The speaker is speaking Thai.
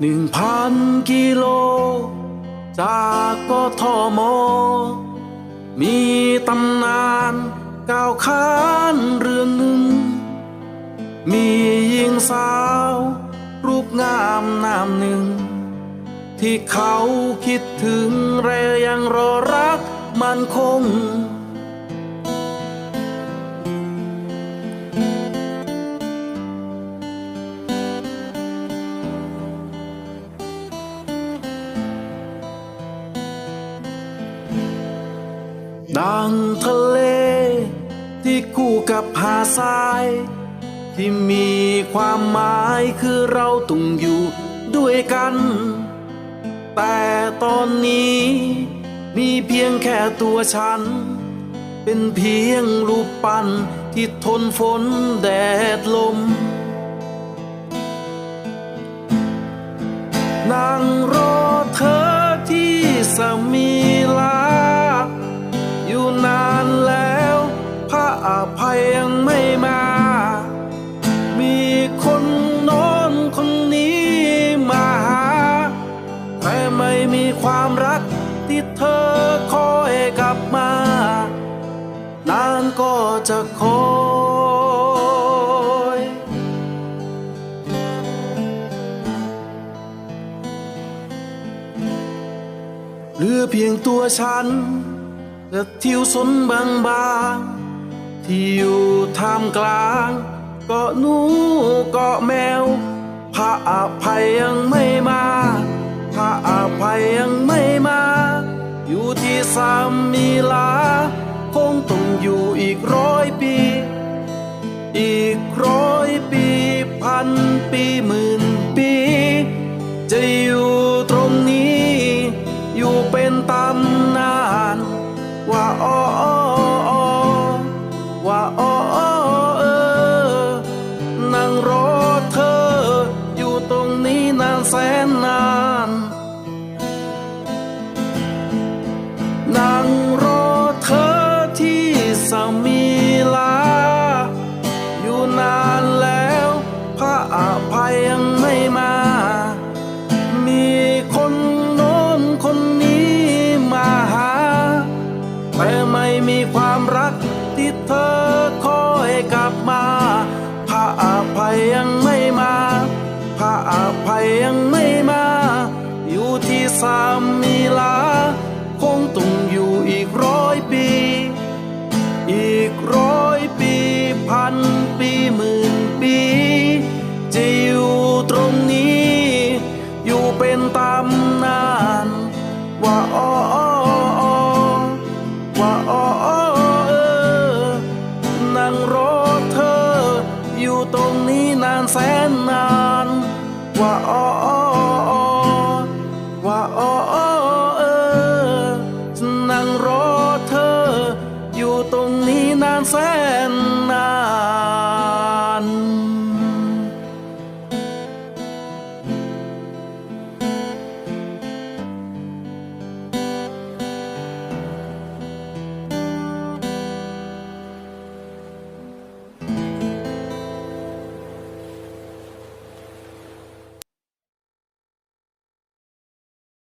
หนึ่งพันกิโล จากกทม มีตำนานก้าวขานเรื่องหนึ่ง มีหญิงสาว รูปงามนามหนึ่ง ที่เขาคิดถึงและยังรอรักมันคง ดังทะเล ที่คู่กับหาทราย ที่มีความหมายคือเราต้องอยู่ด้วยกัน แต่ตอนนี้ มีเพียงแค่ตัวฉัน เป็นเพียงรูปปั้นที่ทนฝนแดดลม ที่เธอคอยกลับมา นานก็จะคอยเหลือเพียงตัวฉันและทิวสนบางบางๆที่อยู่ท่ามกลางเกาะหนูเกาะแมวพระอภัยยังไม่มา สามมีลา คงต้องอยู่อีกร้อยปี อีกร้อยปีพันปีหมื่นปี จะอยู่ตรงนี้ อยู่เป็นตำนาน ว่าอ้ออ้อว่าอ้ออ้อเออนั่งรอเธอ อยู่ตรงนี้นานแสนนาน กร้อยปีพันปีหมื่นปี จะอยู่ตรงนี้ อยู่เป็นตำนานว่าอ้อว่าอ้อเออนั่งรอเธอ อยู่ตรงนี้นานแสนนานว่าอ้อ